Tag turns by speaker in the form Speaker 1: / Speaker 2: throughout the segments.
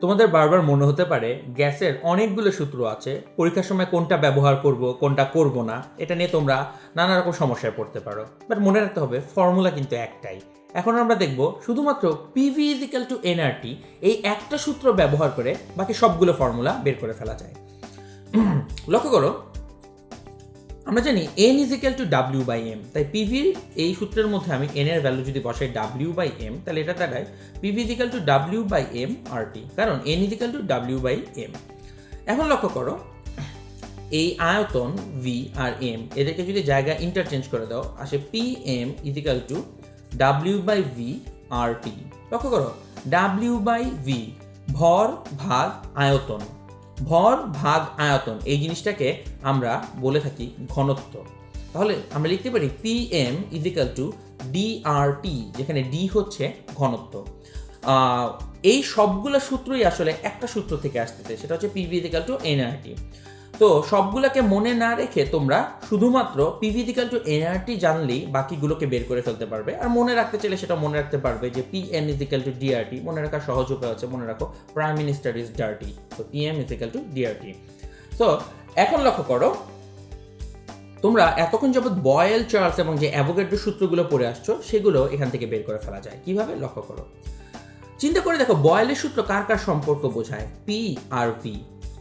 Speaker 1: তোমাদের বারবার মনে হতে পারে গ্যাসের অনেকগুলো সূত্র আছে, পরীক্ষার সময় কোনটা ব্যবহার করব, কোনটা করব না, এটা নিয়ে তোমরা নানা রকম সমস্যায় পড়তে পারো। বাট মনে রাখতে হবে ফর্মুলা কিন্তু একটাই। এখন আমরা দেখব শুধুমাত্র পিভি ইজিক্যাল টু এনআরটি এই একটা সূত্র ব্যবহার করে বাকি সবগুলো ফর্মুলা বের করে ফেলা যায়। লক্ষ্য করো আমরা জানি N equal to W by M তাই পিভি এই সূত্রের মধ্যে আমি এন এর ভ্যালু যদি বসাই ডাব্লিউ বাই এম তাহলে এটা দাঁড়ায় PV equal to W by M R T কারণ N equal to W by M এখন লক্ষ্য করো, এই আয়তন ভি আর এম এদেরকে যদি জায়গা ইন্টারচেঞ্জ করে দাও, আসে P M equal to W by V R T লক্ষ্য করো ডাব্লিউ বাই ভি ভর ভাগ আয়তন। ভর ভাগ আয়তন, এই জিনিসটাকে আমরা বলে থাকি ঘনত্ব। তাহলে আমরা লিখতে পারি P M equal to DRT যেখানে ডি হচ্ছে ঘনত্ব। এই সবগুলো সূত্রই আসলে একটা সূত্র থেকে আসতেছে, সেটা হচ্ছে পিভি ইজিক্যাল টু এনআরটি তো সবগুলোকে মনে না রেখে তোমরা শুধুমাত্র পিভি ইজিক্যাল টু এনআরটি জানলেই বাকিগুলোকে বের করে ফেলতে পারবে। আর মনে রাখতে চাইলে সেটা মনে রাখতে পারবে যে P N equal to DRT মনে রাখার সহজ উপায় হচ্ছে মনে রাখো প্রাইম মিনিস্টার ইজ ডার্টি তো P M equal to DRT so এখন লক্ষ্য করো, তোমরা এতক্ষণ যাবৎ বয়েল চার্লস এবং যে অ্যাভোগেড্রো সূত্রগুলো পড়ে আসছো, সেগুলো এখান থেকে বের করে ফেলা যায়। কীভাবে? লক্ষ্য করো। চিন্তা করে দেখো, বয়েলের সূত্র কার কার সম্পর্ক বোঝায়? পি আর ভি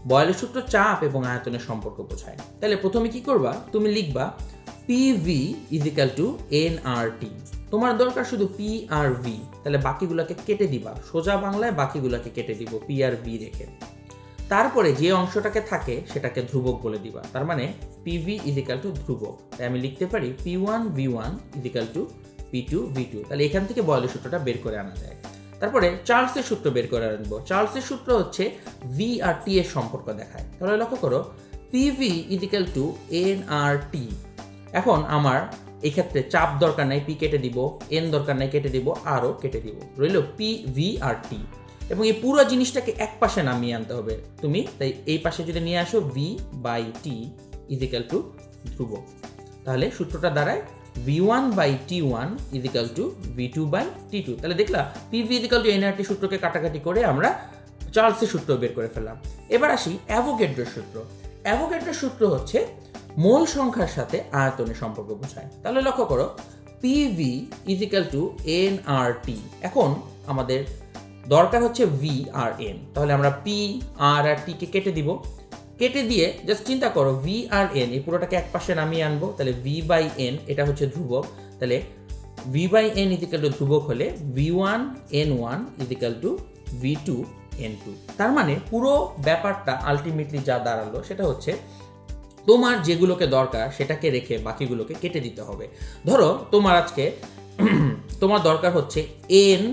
Speaker 1: বয়েলের সূত্র চাপ এবং আয়তনের সম্পর্ক বোঝায়। তাহলে প্রথমে কি করবা? তুমি লিখবা P V equal to N R T তোমার দরকার শুধু পি আর ভি তাহলে বাকিগুলোকে কেটে দিবা। সোজা বাংলায় বাকিগুলোকে কেটে দিব পি আর ভি রেখে। তারপরে যে অংশটাকে থাকে, সেটাকে ধ্রুবক বলে দিবা। তার মানে পিভি ইজিক্যাল টু ধ্রুবক। তাই আমি লিখতে পারি P one V one equal to P two V two তাহলে এখান থেকে বয়লের সূত্রটা বের করে আনা যায়। তারপরে চার্লসের সূত্র বের করে আনব। চার্লসের সূত্র হচ্ছে ভি আর টি এর সম্পর্ক দেখায়। তাহলে লক্ষ্য করো PV equal to N R T এখন আমার এক্ষেত্রে চাপ দরকার নাই পি কেটে দিব এন দরকার নাই, কেটে দিব আরও কেটে দিব। রইল পি ভি আর টি এবং এই পুরো জিনিসটাকে এক পাশে নামিয়ে আনতে হবে তুমি। তাই এই পাশে যদি নিয়ে আসো V by T equal to ধ্রুব তাহলে সূত্রটা দাঁড়ায় V one by T one equal to V two by T two তাহলে দেখলা P V equal to NRT সূত্রকে কাটাকাটি করে আমরা চার্লসের সূত্র বের করে ফেললাম। এবার আসি অ্যাভোগেড্রোর সূত্র। অ্যাভোগেড্রোর সূত্র হচ্ছে মোল সংখ্যার সাথে আয়তনের সম্পর্ক বোঝায়। তাহলে লক্ষ্য করো PV equal to N R T এখন আমাদের দরকার হচ্ছে ভি আর এন তাহলে আমরা পি আর আর টিকে কেটে দিব। কেটে দিয়ে জাস্ট চিন্তা করো ভি আর এন এই পুরোটাকে এক পাশে নামিয়ে আনব, তাহলে ভি বাই এন এটা হচ্ছে ধ্রুবক, তাহলে V by N equal to ধ্রুবক হলে V one N one equal to V two N two তার মানে পুরো ব্যাপারটা আলটিমেটলি যা দাঁড়াল, সেটা হচ্ছে তোমার যেগুলোকে দরকার, সেটাকে রেখে বাকিগুলোকে কেটে দিতে হবে। ধরো তোমার আজকে তোমার দরকার হচ্ছে এন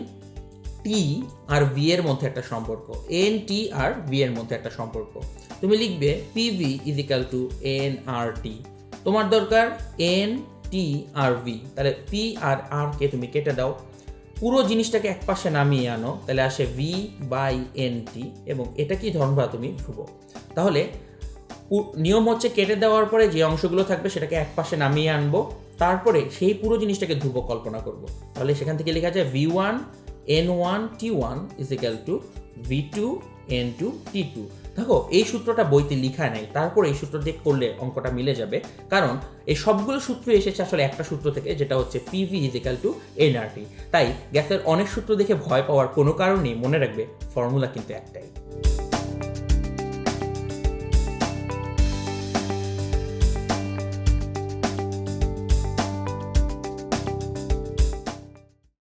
Speaker 1: টি আর ভি এর মধ্যে একটা সম্পর্ক। এন টি আর ভি এর মধ্যে একটা সম্পর্ক। তুমি লিখবে PV equal to N R T তোমার দরকার এন টি আর ভি তাহলে পি আর আর কে তুমি কেটে দাও। পুরো জিনিসটাকে এক পাশে নামিয়ে আনো। তাহলে আসে ভি বাই এন টি এবং এটা কি ধরবা তুমি ধ্রুব। তাহলে নিয়ম হচ্ছে কেটে দেওয়ার পরে যে অংশগুলো থাকবে সেটাকে এক পাশে নামিয়ে আনব। তারপরে সেই পুরো জিনিসটাকে ধ্রুব কল্পনা করব। তাহলে সেখান থেকে লেখা যায় V one N one T one to to V two N two T two দেখো, এই সূত্রটা বইতে লিখা নেই, তারপর এই সূত্র দিয়ে করলে অঙ্কটা মিলে যাবে। কারণ এই সবগুলো সূত্র এসেছে আসলে একটা সূত্র থেকে, যেটা হচ্ছে PV is equal to NRT তাই গ্যাসের অনেক সূত্র দেখে ভয় পাওয়ার কোনো কারণ নেই, মনে রাখবে ফর্মুলা কিন্তু একটাই।